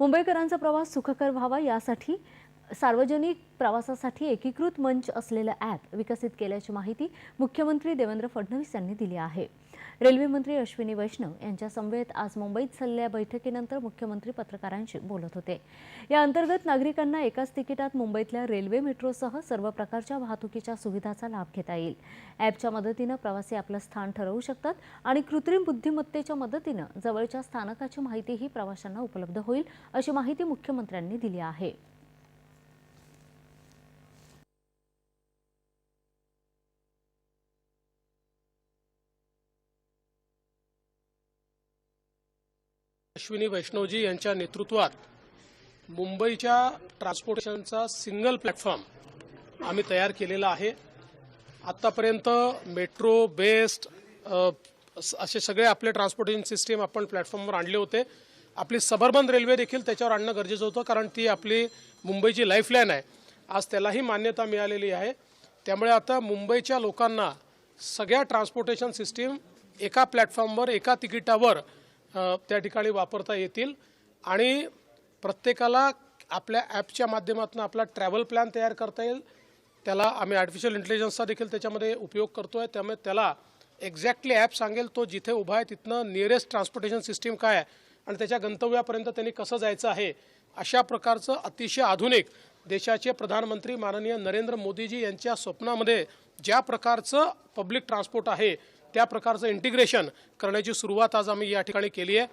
मुंबईकरांचा प्रवास सुखकर व्हावा यासाठी सार्वजनिक प्रवासासाठी एकीकृत मंच असलेलं ॲप विकसित केल्याची माहिती मुख्यमंत्री देवेंद्र फडणवीस यांनी दिली आहे. रेल्वे मंत्री अश्विनी वैष्णव यांच्या समवेत आज मुंबईत झालेल्या बैठकीनंतर मुख्यमंत्री पत्रकारांशी बोलत होते. या अंतर्गत नागरिकांना एकाच तिकिटात मुंबईतल्या रेल्वे मेट्रोसह सर्व प्रकारच्या वाहतुकीच्या सुविधाचा लाभ घेता येईल. ॲपच्या मदतीनं प्रवासी आपलं स्थान ठरवू शकतात आणि कृत्रिम बुद्धिमत्तेच्या मदतीनं जवळच्या स्थानकाची माहितीही प्रवाशांना उपलब्ध होईल अशी माहिती मुख्यमंत्र्यांनी दिली आहे. अश्विनी वैष्णवजी यांच्या नेतृत्वात मुंबईच्या ट्रान्सपोर्टेशनचा सिंगल प्लॅटफॉर्म आम्ही तयार केलेला आहे. आत्तापर्यंत मेट्रो बेस्ट असे सगळे आपले ट्रान्सपोर्टेशन सिस्टीम आपण प्लॅटफॉर्मवर आणले होते. आपली सबर्बन रेल्वे देखील त्याच्यावर आणणं गरजेचं होतं कारण ती आपली मुंबईची लाईफलाईन आहे. आज त्यालाही मान्यता मिळालेली आहे. त्यामुळे आता मुंबईच्या लोकांना सगळ्या ट्रान्सपोर्टेशन सिस्टीम एका प्लॅटफॉर्मवर एका तिकिटावर त्या ठिकाणी वापरता येतील. आणि प्रत्येकाला आपल्या ॲपच्या माध्यमातून आपला ट्रॅव्हल प्लॅन तयार करता येईल. त्याला आम्ही आर्टिफिशियल इंटेलिजन्सचा देखील त्याच्यामध्ये उपयोग करतो आहे त्यामुळे त्याला एक्झॅक्टली ॲप सांगेल तो जिथे उभा आहे तिथनं नियरेस्ट ट्रान्सपोर्टेशन सिस्टीम काय आहे आणि त्याच्या गंतव्यापर्यंत त्यांनी कसं जायचं आहे अशा प्रकारचं अतिशय आधुनिक देशाचे प्रधानमंत्री माननीय नरेंद्र मोदीजी यांच्या स्वप्नामध्ये ज्या प्रकारचं पब्लिक ट्रान्सपोर्ट आहे त्या प्रकारचं इंटिग्रेशन करण्याची सुरुवात आज आम्ही या ठिकाणी केली आहे.